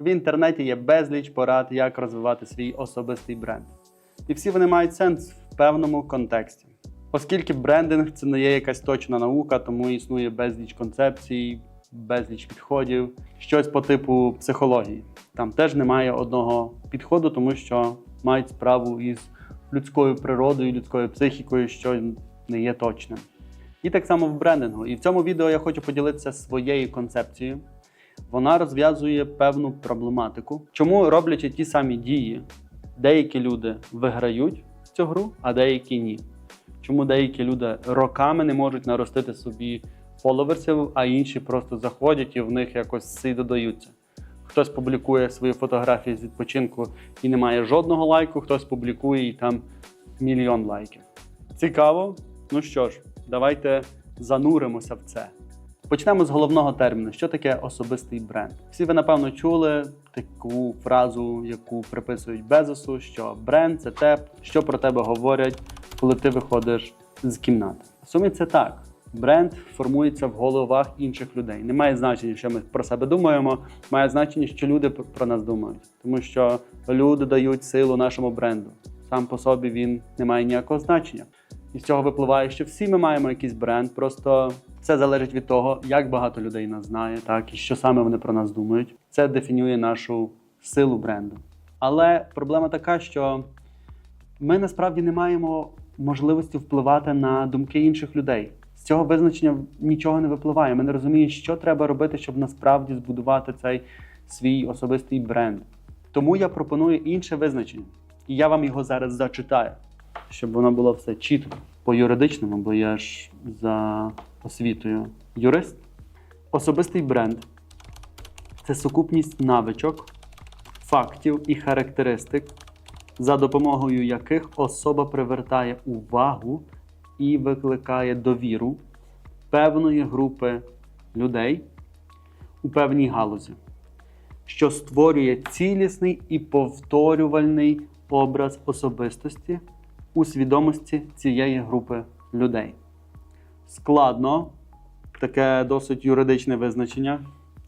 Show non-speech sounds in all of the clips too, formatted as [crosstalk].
В інтернеті є безліч порад, як розвивати свій особистий бренд. І всі вони мають сенс в певному контексті. Оскільки брендинг це не є якась точна наука, тому існує безліч концепцій, безліч підходів, щось по типу психології. Там теж немає одного підходу, тому що мають справу із людською природою, людською психікою, що не є точним. І так само в брендингу. І в цьому відео я хочу поділитися своєю концепцією. Вона розв'язує певну проблематику, чому роблячи ті самі дії, деякі люди виграють цю гру, а деякі ні. Чому деякі люди роками не можуть наростити собі фоловерсів, а інші просто заходять і в них якось всі додаються. Хтось публікує свої фотографії з відпочинку і не має жодного лайку, хтось публікує і там мільйон лайків. Цікаво? Ну що ж, давайте зануримося в це. Почнемо з головного терміну. Що таке особистий бренд? Всі ви, напевно, чули таку фразу, яку приписують Безосу, що бренд це те, що про тебе говорять, коли ти виходиш з кімнати. В сумі це так. Бренд формується в головах інших людей. Не має значення, що ми про себе думаємо, має значення, що люди про нас думають. Тому що люди дають силу нашому бренду. Сам по собі він не має ніякого значення. І з цього випливає, що всі ми маємо якийсь бренд. Просто це залежить від того, як багато людей нас знає, так і що саме вони про нас думають. Це дефінює нашу силу бренду. Але проблема така, що ми насправді не маємо можливості впливати на думки інших людей. З цього визначення нічого не випливає. Ми не розуміємо, що треба робити, щоб насправді збудувати цей свій особистий бренд. Тому я пропоную інше визначення, і я вам його зараз зачитаю, щоб воно було все чітко по юридичному, бо я ж за освітою юрист. Особистий бренд це сукупність навичок, фактів і характеристик, за допомогою яких особа привертає увагу і викликає довіру певної групи людей у певній галузі, що створює цілісний і повторювальний образ особистості у свідомості цієї групи людей. Складно, таке досить юридичне визначення.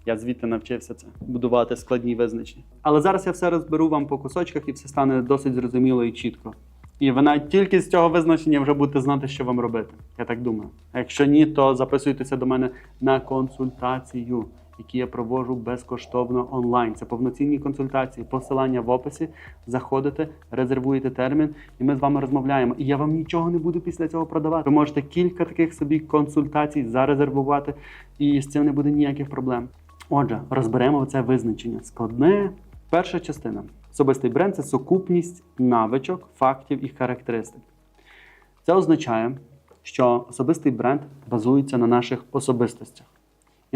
Я звідти навчився це будувати складні визначення. Але зараз я все розберу вам по кусочках і все стане досить зрозуміло і чітко. І ви навіть тільки з цього визначення вже будете знати, що вам робити. Я так думаю. Якщо ні, то записуйтеся до мене на консультацію, які я проводжу безкоштовно онлайн. Це повноцінні консультації, посилання в описі. Заходите, резервуєте термін, і ми з вами розмовляємо. І я вам нічого не буду після цього продавати. Ви можете кілька таких собі консультацій зарезервувати, і з цим не буде ніяких проблем. Отже, розберемо це визначення. Складне. Перша частина. Особистий бренд це сукупність навичок, фактів і характеристик. Це означає, що особистий бренд базується на наших особистостях.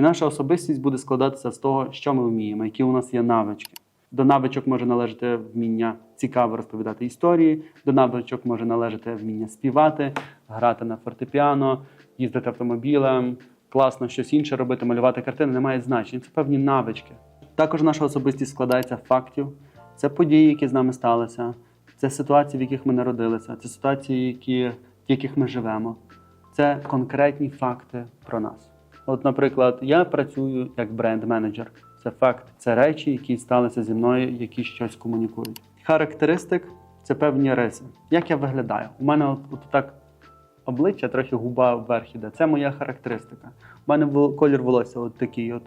І наша особистість буде складатися з того, що ми вміємо, які у нас є навички. До навичок може належати вміння цікаво розповідати історії, до навичок може належати вміння співати, грати на фортепіано, їздити автомобілем, класно щось інше робити, малювати картини, немає значення. Це певні навички. Також наша особистість складається фактів. Це події, які з нами сталися, це ситуації, в яких ми народилися, це ситуації, які, в яких ми живемо. Це конкретні факти про нас. От, наприклад, я працюю як бренд-менеджер. Це факт, це речі, які сталися зі мною, які щось комунікують. Характеристик це певні риси. Як я виглядаю? У мене от, от так обличчя, трохи губа вверх іде. Це моя характеристика. У мене колір волосся от такий. От.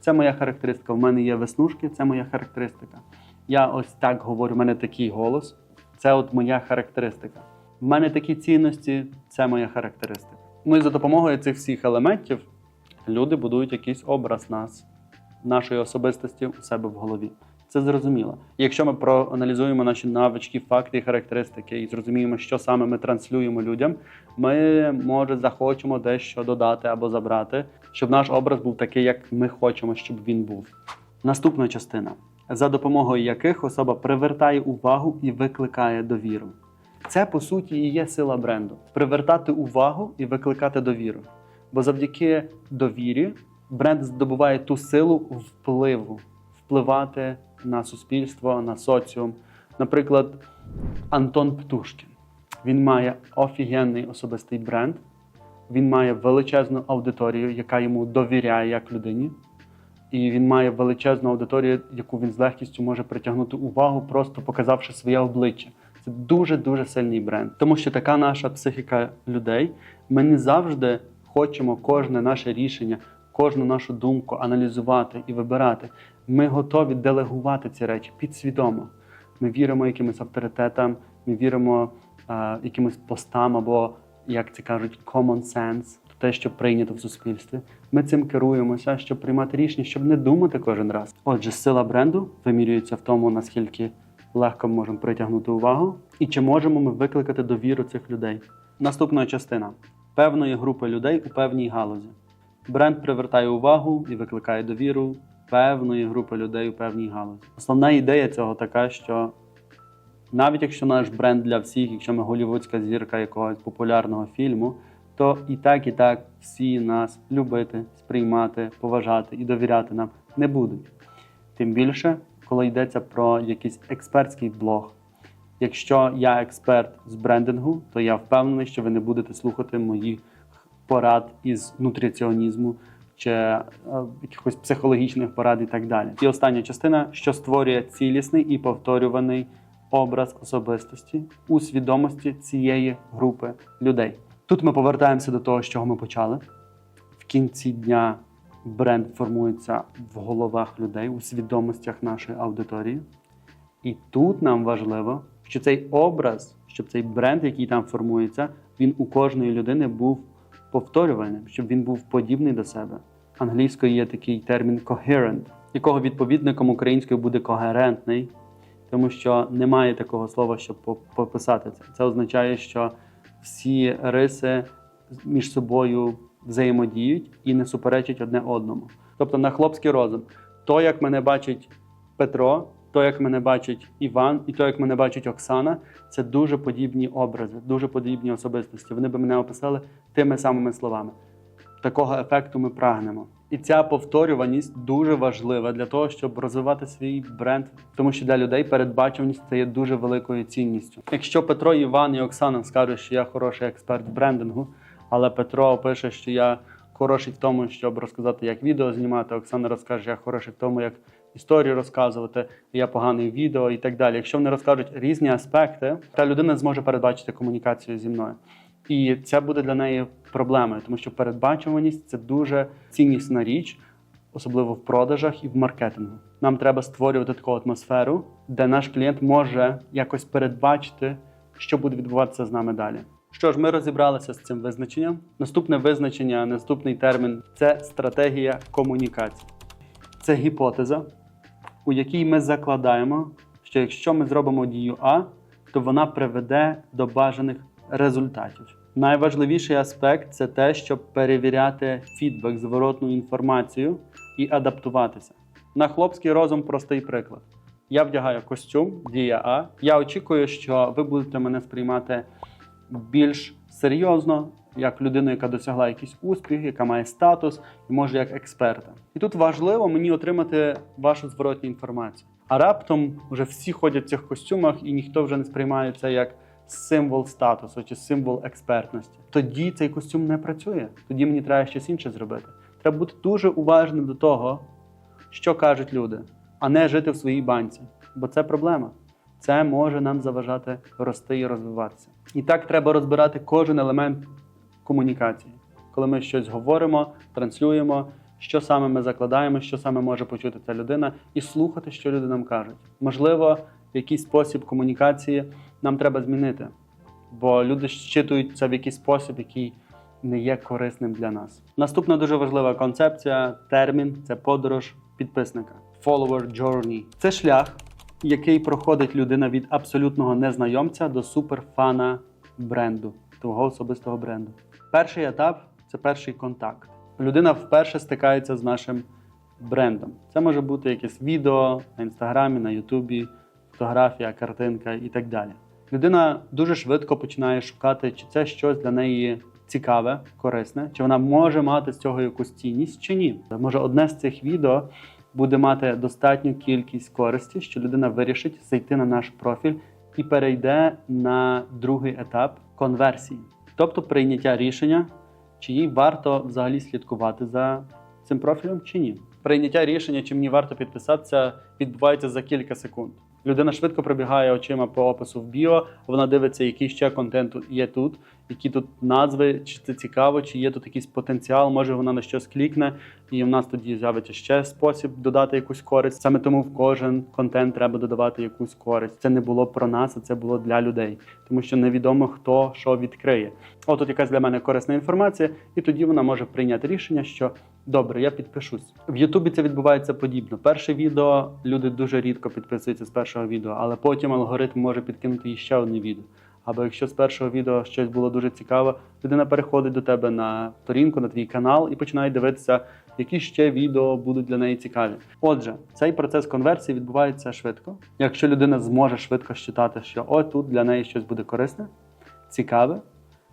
Це моя характеристика. У мене є веснушки, це моя характеристика. Я ось так говорю, у мене такий голос. Це от моя характеристика. У мене такі цінності, це моя характеристика. І за допомогою цих всіх елементів люди будують якийсь образ нас, нашої особистості у себе в голові. Це зрозуміло. Якщо ми проаналізуємо наші навички, факти і характеристики і зрозуміємо, що саме ми транслюємо людям, ми може захочемо дещо додати або забрати, щоб наш образ був такий, як ми хочемо, щоб він був. Наступна частина, за допомогою яких особа привертає увагу і викликає довіру. Це по суті і є сила бренду привертати увагу і викликати довіру. Бо завдяки довірі бренд здобуває ту силу впливу, впливати на суспільство, на соціум. Наприклад, Антон Птушкін. Він має офігенний особистий бренд, він має величезну аудиторію, яка йому довіряє як людині. і він має величезну аудиторію, яку він з легкістю може притягнути увагу, просто показавши своє обличчя. Це дуже дуже сильний бренд, тому що така наша психіка людей. Ми не завжди хочемо кожне наше рішення, кожну нашу думку аналізувати і вибирати. Ми готові делегувати ці речі підсвідомо. Ми віримо якимось авторитетам, ми віримо е, якимось постам або, як це кажуть, common sense, те, що прийнято в суспільстві. Ми цим керуємося, щоб приймати рішення, щоб не думати кожен раз. Отже, сила бренду вимірюється в тому, наскільки легко ми можемо притягнути увагу, і чи можемо ми викликати довіру цих людей. Наступна частина певної групи людей у певній галузі. Бренд привертає увагу і викликає довіру певної групи людей у певній галузі. Основна ідея цього така, що навіть якщо наш бренд для всіх, якщо ми голівудська зірка якогось популярного фільму, то і так, і так всі нас любити, сприймати, поважати і довіряти нам не будуть. Тим більше, коли йдеться про якийсь експертський блог. Якщо я експерт з брендингу, то я впевнений, що ви не будете слухати моїх порад із нутриціонізму чи е, якихось психологічних порад і так далі. І остання частина, що створює цілісний і повторюваний образ особистості у свідомості цієї групи людей. Тут ми повертаємося до того, з чого ми почали. В кінці дня бренд формується в головах людей, у свідомостях нашої аудиторії. І тут нам важливо, що цей образ, щоб цей бренд, який там формується, він у кожної людини був повторювальним, щоб він був подібний до себе. Англійською є такий термін coherent, якого відповідником українською буде когерентний, тому що немає такого слова, щоб пописати це. Це означає, що всі риси між собою взаємодіють і не суперечать одне одному. Тобто на хлопський розум, то, як мене бачить Петро, то, як мене бачить Іван, і то, як мене бачить Оксана, це дуже подібні образи, дуже подібні особистості. Вони би мене описали тими самими словами. Такого ефекту ми прагнемо. І ця повторюваність дуже важлива для того, щоб розвивати свій бренд, тому що для людей передбачуваність це є дуже великою цінністю. Якщо Петро, Іван і Оксана скажуть, що я хороший експерт брендингу, але Петро пише, що я хороший в тому, щоб розказати, як відео знімати. Оксана розкаже, що я хороший в тому, як історію розказувати, я поганий відео і так далі. Якщо вони розкажуть різні аспекти, та людина зможе передбачити комунікацію зі мною. І це буде для неї проблемою, тому що передбачуваність це дуже ціннісна річ, особливо в продажах і в маркетингу. Нам треба створювати таку атмосферу, де наш клієнт може якось передбачити, що буде відбуватися з нами далі. Що ж, ми розібралися з цим визначенням. Наступне визначення, наступний термін це стратегія комунікації. Це гіпотеза, у якій ми закладаємо, що якщо ми зробимо дію А, то вона приведе до бажаних результатів. Найважливіший аспект це те, щоб перевіряти фідбек, зворотну інформацію і адаптуватися. На хлопський розум простий приклад. Я вдягаю костюм, дія А. Я очікую, що ви будете мене сприймати більш серйозно, як людину, яка досягла якийсь успіх, яка має статус, і може як експерта. І тут важливо мені отримати вашу зворотню інформацію. А раптом вже всі ходять в цих костюмах, і ніхто вже не сприймає це як символ статусу чи символ експертності. Тоді цей костюм не працює. Тоді мені треба щось інше зробити. Треба бути дуже уважним до того, що кажуть люди, а не жити в своїй банці. Бо це проблема. Це може нам заважати рости і розвиватися. І так треба розбирати кожен елемент комунікації. Коли ми щось говоримо, транслюємо, що саме ми закладаємо, що саме може почути ця людина, і слухати, що люди нам кажуть. Можливо, якийсь спосіб комунікації нам треба змінити, бо люди щитують це в якийсь спосіб, який не є корисним для нас. Наступна дуже важлива концепція, термін це подорож підписника. Follower journey. Це шлях, який проходить людина від абсолютного незнайомця до суперфана бренду, твого особистого бренду. Перший етап це перший контакт. Людина вперше стикається з нашим брендом. Це може бути якесь відео на інстаграмі, на Ютубі, фотографія, картинка і так далі. Людина дуже швидко починає шукати, чи це щось для неї цікаве, корисне, чи вона може мати з цього якусь цінність, чи ні. Може, одне з цих відео буде мати достатню кількість користі, що людина вирішить зайти на наш профіль і перейде на другий етап конверсії, тобто прийняття рішення, чи їй варто взагалі слідкувати за цим профілем чи ні. Прийняття рішення, чи мені варто підписатися, відбувається за кілька секунд. Людина швидко пробігає очима по опису в біо, вона дивиться, який ще контент є тут, які тут назви, чи це цікаво, чи є тут якийсь потенціал, може вона на щось клікне, і в нас тоді з'явиться ще спосіб додати якусь користь. Саме тому в кожен контент треба додавати якусь користь. Це не було про нас, а це було для людей, тому що невідомо хто що відкриє. От тут якась для мене корисна інформація, і тоді вона може прийняти рішення, що добре, я підпишусь. В Ютубі це відбувається подібно. Перше відео люди дуже рідко підписуються з першого відео, але потім алгоритм може підкинути ще одне відео. Або якщо з першого відео щось було дуже цікаве, людина переходить до тебе на сторінку, на твій канал і починає дивитися, які ще відео будуть для неї цікаві. Отже, цей процес конверсії відбувається швидко. Якщо людина зможе швидко считати, що о, тут для неї щось буде корисне, цікаве,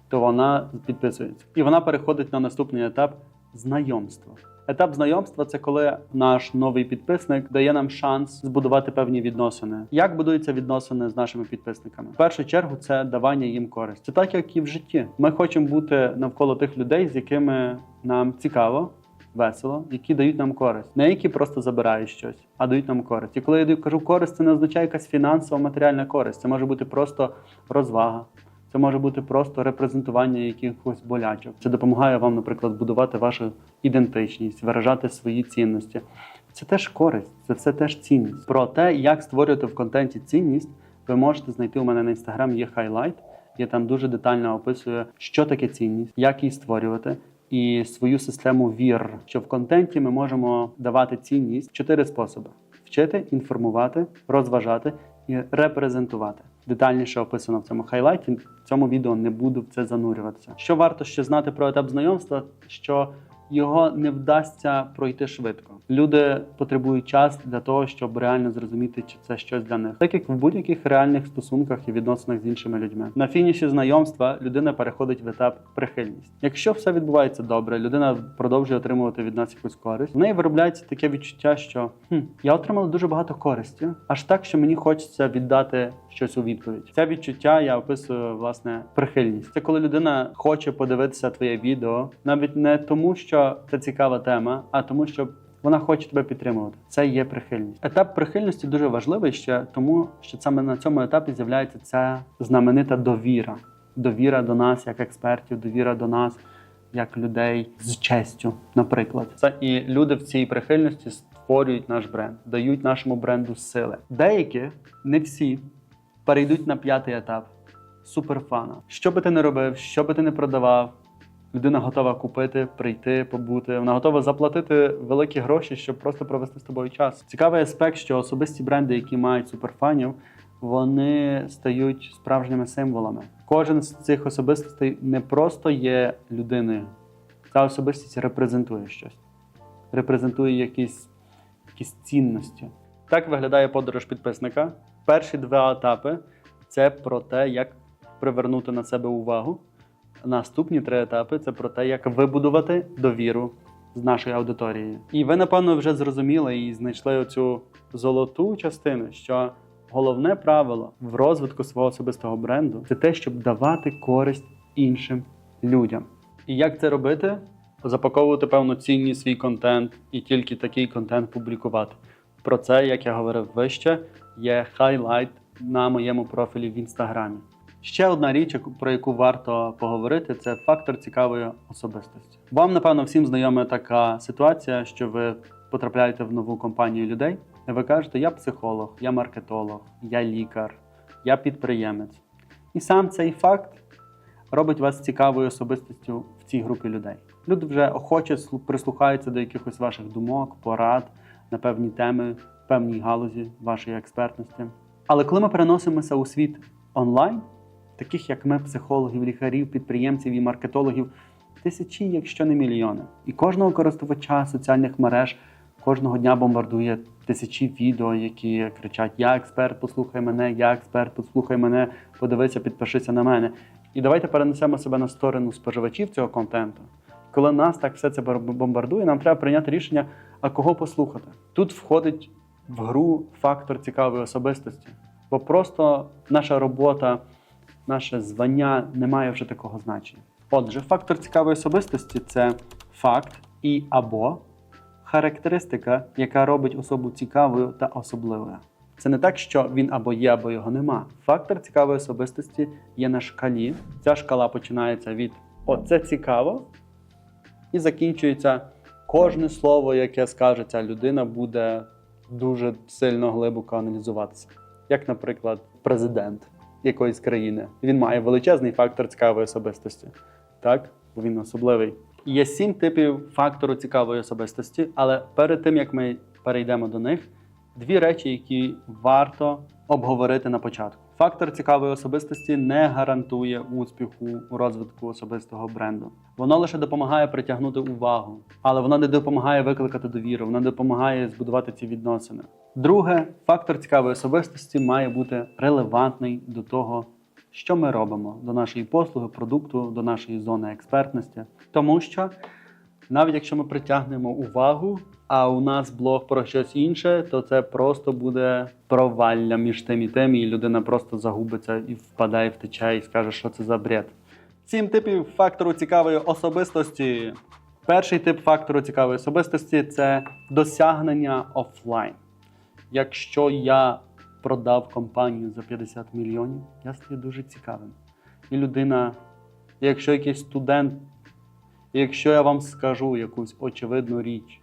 то вона підписується. І вона переходить на наступний етап знайомства. Етап знайомства це коли наш новий підписник дає нам шанс збудувати певні відносини. Як будуються відносини з нашими підписниками? В першу чергу це давання їм користь. Це так, як і в житті. Ми хочемо бути навколо тих людей, з якими нам цікаво. Весело, які дають нам користь, не які просто забирають щось, а дають нам користь. І коли я кажу користь, це не означає якась фінансова матеріальна користь. Це може бути просто розвага, це може бути просто репрезентування якихось болячок. Це допомагає вам, наприклад, будувати вашу ідентичність, виражати свої цінності. Це теж користь, це все теж цінність. Про те, як створювати в контенті цінність, ви можете знайти у мене на інстаграм. Є хайлайт. Я там дуже детально описую, що таке цінність, як її створювати. І свою систему вір, що в контенті ми можемо давати цінність чотири способи: вчити, інформувати, розважати і репрезентувати. Детальніше описано в цьому хайлайті. В цьому відео не буду в це занурюватися. Що варто ще знати про етап знайомства? Що його не вдасться пройти швидко. Люди потребують час для того, щоб реально зрозуміти, чи це щось для них, так як в будь-яких реальних стосунках і відносинах з іншими людьми. На фініші знайомства людина переходить в етап прихильність. Якщо все відбувається добре, людина продовжує отримувати від нас якусь користь. В неї виробляється таке відчуття, що хм, я отримала дуже багато користі, аж так, що мені хочеться віддати щось у відповідь. Це відчуття я описую власне прихильність. Це коли людина хоче подивитися твоє відео, навіть не тому, що це цікава тема, а тому, що вона хоче тебе підтримувати. Це є прихильність. Етап прихильності дуже важливий ще тому, що саме на цьому етапі з'являється ця знаменита довіра. Довіра до нас як експертів, довіра до нас як людей з честю, наприклад. Це і люди в цій прихильності створюють наш бренд, дають нашому бренду сили. Деякі, не всі, перейдуть на п'ятий етап суперфана. Що би ти не робив, що би ти не продавав, людина готова купити, прийти, побути. Вона готова заплатити великі гроші, щоб просто провести з тобою час. Цікавий аспект, що особисті бренди, які мають суперфанів, вони стають справжніми символами. Кожен з цих особистостей не просто є людиною, ця особистість репрезентує щось, репрезентує якісь, якісь цінності. Так виглядає подорож підписника. Перші два етапи це про те, як привернути на себе увагу. Наступні три етапи це про те, як вибудувати довіру з нашою аудиторією. І ви, напевно, вже зрозуміли і знайшли оцю золоту частину, що головне правило в розвитку свого особистого бренду це те, щоб давати користь іншим людям. І як це робити? Запаковувати певну цінність свій контент і тільки такий контент публікувати. Про це, як я говорив вище, є хайлайт на моєму профілі в інстаграмі. Ще одна річ, про яку варто поговорити, це фактор цікавої особистості. Вам, напевно, всім знайома така ситуація, що ви потрапляєте в нову компанію людей, і ви кажете, я психолог, я маркетолог, я лікар, я підприємець. І сам цей факт робить вас цікавою особистістю в цій групі людей. Люди вже охоче прислухаються до якихось ваших думок, порад на певні теми, певній галузі вашої експертності. Але коли ми переносимося у світ онлайн, таких як ми, психологів, лікарів, підприємців і маркетологів, тисячі, якщо не мільйони. І кожного користувача соціальних мереж кожного дня бомбардує тисячі відео, які кричать: Я експерт, послухай мене, я експерт, послухай мене, подивися, підпишися на мене. І давайте перенесемо себе на сторону споживачів цього контенту. Коли нас так все це бомбардує, нам треба прийняти рішення, а кого послухати. Тут входить в гру фактор цікавої особистості, бо просто наша робота, наше звання не має вже такого значення. Отже, фактор цікавої особистості це факт і або характеристика, яка робить особу цікавою та особливою. Це не так, що він або є, або його нема. Фактор цікавої особистості є на шкалі. Ця шкала починається від оце цікаво і закінчується кожне слово, яке скаже ця людина, буде дуже сильно глибоко аналізуватися. Як, наприклад, президент якоїсь країни. Він має величезний фактор цікавої особистості. Так, бо він особливий. Є сім типів фактору цікавої особистості, але перед тим як ми перейдемо до них, дві речі, які варто обговорити на початку. Фактор цікавої особистості не гарантує успіху у розвитку особистого бренду. Воно лише допомагає притягнути увагу, але воно не допомагає викликати довіру, воно не допомагає збудувати ці відносини. Друге, фактор цікавої особистості має бути релевантний до того, що ми робимо, до нашої послуги, продукту, до нашої зони експертності. Тому що навіть якщо ми притягнемо увагу, а у нас блог про щось інше, то це просто буде провалля між тим і тим, і людина просто загубиться і впадає в тече і скаже, що це за бред. Сім типів фактору цікавої особистості. Перший тип фактору цікавої особистості це досягнення офлайн. Якщо я продав компанію за 50 мільйонів, я стаю дуже цікавим. І людина, якщо якийсь студент, якщо я вам скажу якусь очевидну річ,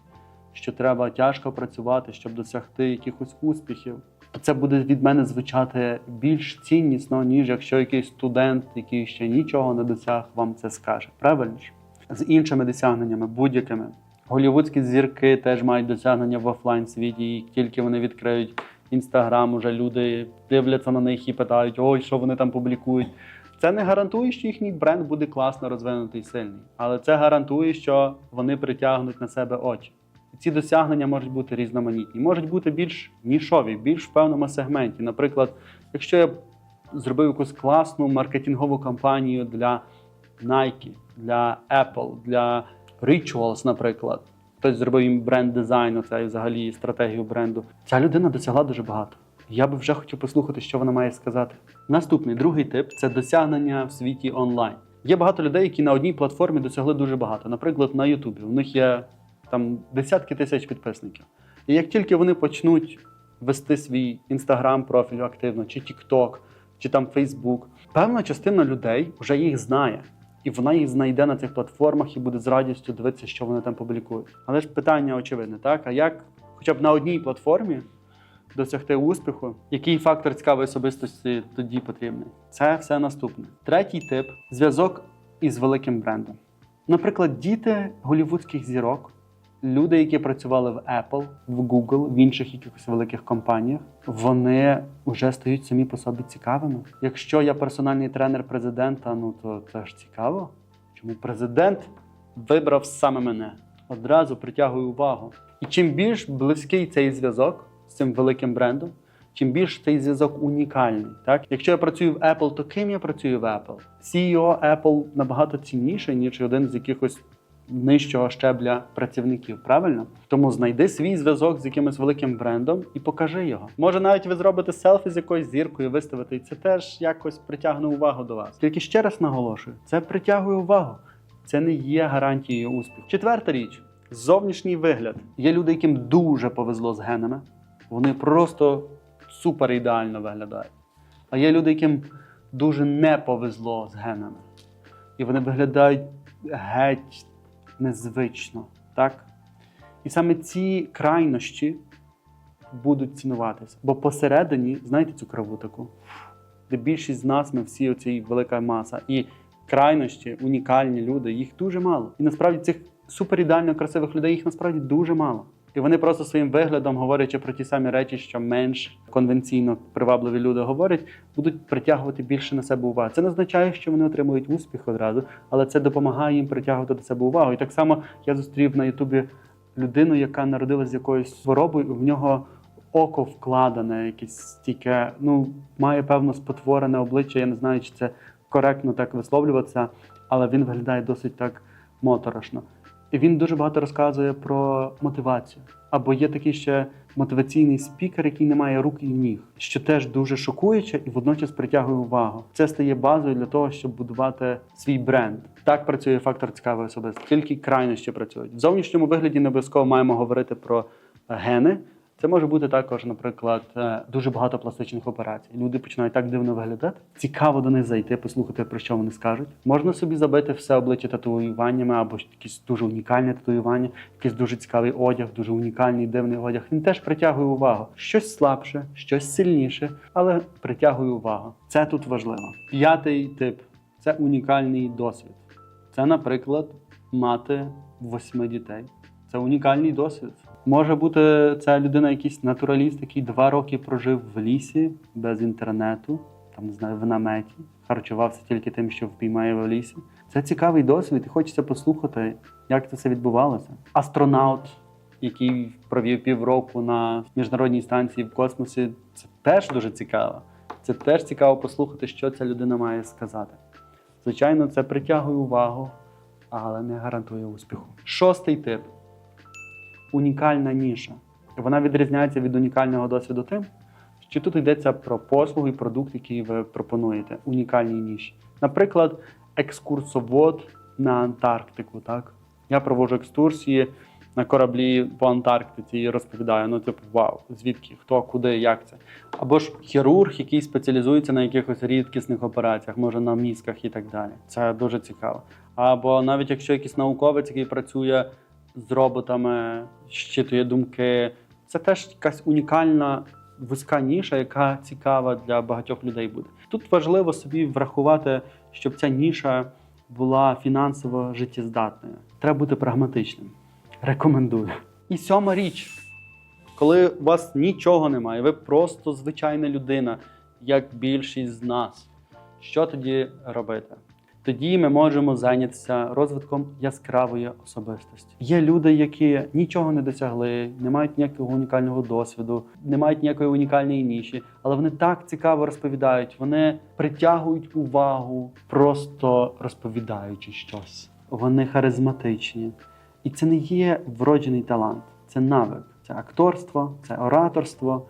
що треба тяжко працювати, щоб досягти якихось успіхів, це буде від мене звучати більш ціннісно, ніж якщо якийсь студент, який ще нічого не досяг, вам це скаже. Правильно ж? З іншими досягненнями, будь-якими. Голівудські зірки теж мають досягнення в офлайн світі, і тільки вони відкриють інстаграм, уже люди дивляться на них і питають, ой, що вони там публікують. Це не гарантує, що їхній бренд буде класно розвинутий і сильний, але це гарантує, що вони притягнуть на себе очі. Ці досягнення можуть бути різноманітні, можуть бути більш нішові, більш в певному сегменті. Наприклад, якщо я зробив якусь класну маркетингову кампанію для Nike, для Apple, для Rituals, наприклад. Хтось зробив їм бренд дизайн, оце і взагалі стратегію бренду. Ця людина досягла дуже багато. Я би вже хотів послухати, що вона має сказати. Наступний другий тип це досягнення в світі онлайн. Є багато людей, які на одній платформі досягли дуже багато. Наприклад, на Ютубі. У них є там десятки тисяч підписників. І як тільки вони почнуть вести свій інстаграм профіль активно, чи TikTok, чи там Facebook, певна частина людей вже їх знає. І вона їх знайде на цих платформах і буде з радістю дивитися, що вони там публікують. Але ж питання очевидне, так? А як хоча б на одній платформі досягти успіху, який фактор цікавої особистості тоді потрібний? Це все наступне. Третій тип зв'язок із великим брендом. Наприклад, діти голівудських зірок, люди, які працювали в Apple, в Google, в інших якихось великих компаніях, вони вже стають самі по собі цікавими. Якщо я персональний тренер президента, ну то це ж цікаво. Чому президент вибрав саме мене? Одразу притягує увагу. І чим більш близький цей зв'язок з цим великим брендом, чим більш цей зв'язок унікальний. Так? Якщо я працюю в Apple, то ким я працюю в Apple? CEO Apple набагато цінніший, ніж один з якихось нижчого щебля працівників, правильно? Тому знайди свій зв'язок з якимось великим брендом і покажи його. Може, навіть ви зробите селфі з якоюсь зіркою, виставите, і це теж якось притягне увагу до вас. Тільки ще раз наголошую: це притягує увагу. Це не є гарантією успіху. Четверта річ зовнішній вигляд. Є люди, яким дуже повезло з генами. Вони просто супер ідеально виглядають. А є люди, яким дуже не повезло з генами. І вони виглядають геть незвично. Так? І саме ці крайнощі будуть цінуватися. Бо посередині, знаєте цю криву таку, де більшість з нас, ми всі оцій велика маса. І крайнощі, унікальні люди, їх дуже мало. І насправді цих супер ідеально красивих людей їх насправді дуже мало. І вони просто своїм виглядом, говорячи про ті самі речі, що менш конвенційно привабливі люди говорять, будуть притягувати більше на себе уваги. Це не означає, що вони отримують успіх одразу, але це допомагає їм притягувати до себе увагу. І так само я зустрів на Ютубі людину, яка народилась з якоюсь хворобою, в нього око вкладене, якесь стільки, ну, має певно спотворене обличчя. Я не знаю, чи це коректно так висловлюватися, але він виглядає досить так моторошно. Він дуже багато розказує про мотивацію. Або є такий ще мотиваційний спікер, який не має рук і ніг, що теж дуже шокуюче і водночас притягує увагу. Це стає базою для того, щоб будувати свій бренд. Так працює фактор цікавої особистості. Тільки крайнощі працюють. В зовнішньому вигляді не обов'язково маємо говорити про гени. Це може бути також, наприклад, е, дуже багато пластичних операцій. Люди починають так дивно виглядати. Цікаво до них зайти, послухати, про що вони скажуть. Можна собі забити все обличчя татуюваннями або якісь дуже унікальне татуювання, якийсь дуже цікавий одяг, дуже унікальний дивний одяг. Він теж притягує увагу. Щось слабше, щось сильніше, але притягує увагу. Це тут важливо. П'ятий тип це унікальний досвід. Це, наприклад, мати восьми дітей. Це унікальний досвід. Може бути ця людина якийсь натураліст, який два роки прожив в лісі без інтернету, там в наметі, харчувався тільки тим, що впіймає в лісі. Це цікавий досвід, і хочеться послухати, як це все відбувалося. Астронавт, який провів півроку на міжнародній станції в космосі, це теж дуже цікаво. Це теж цікаво послухати, що ця людина має сказати. Звичайно, це притягує увагу, але не гарантує успіху. Шостий тип унікальна ніша. Вона відрізняється від унікального досвіду тим, що тут йдеться про послугу і продукт, який ви пропонуєте, унікальній ніші. Наприклад, екскурсовод на Антарктику. Так? Я проводжу екскурсії на кораблі по Антарктиці і розповідаю: ну, типу, вау, звідки, хто, куди, як це. Або ж хірург, який спеціалізується на якихось рідкісних операціях, може на мізках і так далі. Це дуже цікаво. Або навіть якщо якийсь науковець, який працює з роботами, щитує думки. Це теж якась унікальна вузька ніша, яка цікава для багатьох людей буде. Тут важливо собі врахувати, щоб ця ніша була фінансово життєздатною. Треба бути прагматичним. Рекомендую. І сьома річ, коли у вас нічого немає, ви просто звичайна людина, як більшість з нас. Що тоді робити? Тоді ми можемо зайнятися розвитком яскравої особистості. Є люди, які нічого не досягли, не мають ніякого унікального досвіду, не мають ніякої унікальної ніші, але вони так цікаво розповідають, вони притягують увагу, просто розповідаючи щось. Вони харизматичні. І це не є вроджений талант, це навик, це акторство, це ораторство,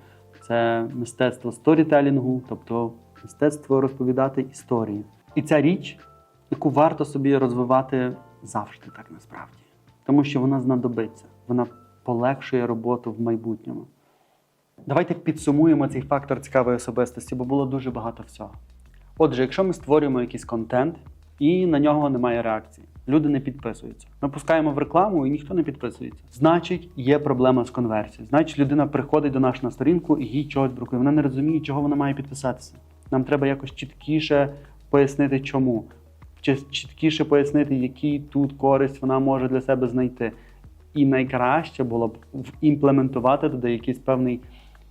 це мистецтво сторітелінгу, тобто мистецтво розповідати історії. І ця річ яку варто собі розвивати завжди, так насправді. Тому що вона знадобиться, вона полегшує роботу в майбутньому. Давайте підсумуємо цей фактор цікавої особистості, бо було дуже багато всього. Отже, якщо ми створюємо якийсь контент і на нього немає реакції, люди не підписуються. Ми пускаємо в рекламу і ніхто не підписується. Значить, є проблема з конверсією. Значить, людина приходить до нас на сторінку і їй чогось бракує. Вона не розуміє, чого вона має підписатися. Нам треба якось чіткіше пояснити, чому чіткіше пояснити, які тут користь вона може для себе знайти. І найкраще було б імплементувати туди якийсь певний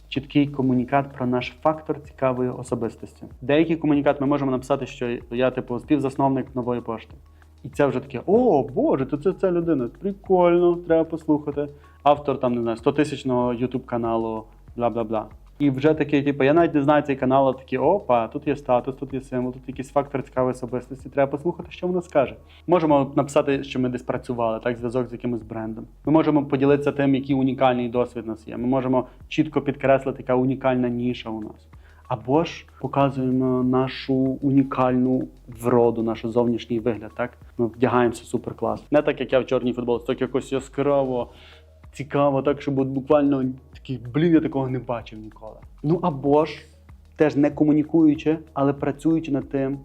чіткий комунікат про наш фактор цікавої особистості. Деякий комунікат ми можемо написати, що я, типу, співзасновник нової пошти. І це вже таке: о, Боже, то це ця людина. Прикольно, треба послухати. Автор там не знаю, 100 тисячного ютуб каналу, бла бла бла. І вже таке, типу, я навіть не знаю цей канал, а такі, опа, тут є статус, тут є символ, тут якийсь фактор цікавої особистості. Треба послухати, що вона скаже. Можемо написати, що ми десь працювали, так, зв'язок з якимось брендом. Ми можемо поділитися тим, який унікальний досвід у нас є. Ми можемо чітко підкреслити, яка унікальна ніша у нас. Або ж показуємо нашу унікальну вроду, наш зовнішній вигляд. Так ми вдягаємося супер клас. Не так, як я в чорній футболці, так якось яскраво, цікаво, так, щоб от буквально такий, блін, я такого не бачив ніколи. Ну або ж теж не комунікуючи, але працюючи над тим,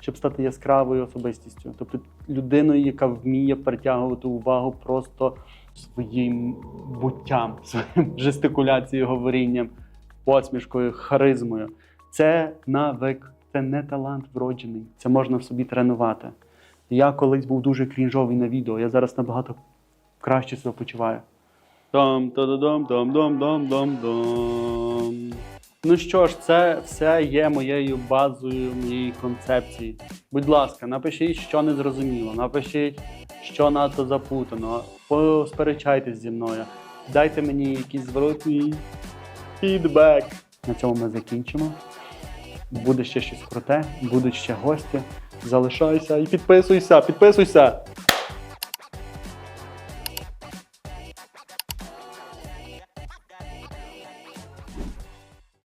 щоб стати яскравою особистістю, тобто людиною, яка вміє притягувати увагу просто своїм буттям, [laughs] своїм жестикуляцією, говорінням, посмішкою, харизмою. Це навик, це не талант вроджений. Це можна в собі тренувати. Я колись був дуже крінжовий на відео, я зараз набагато краще себе почуваю. Там та дам дам дам дам дам дам. Ну що ж, це все є моєю базою, моєї концепції. Будь ласка, напишіть, що не зрозуміло, напишіть, що надто запутано, посперечайтесь зі мною, дайте мені якийсь зворотній фідбек. На цьому ми закінчимо. Буде ще щось круте, будуть ще гості. Залишайся і підписуйся, підписуйся!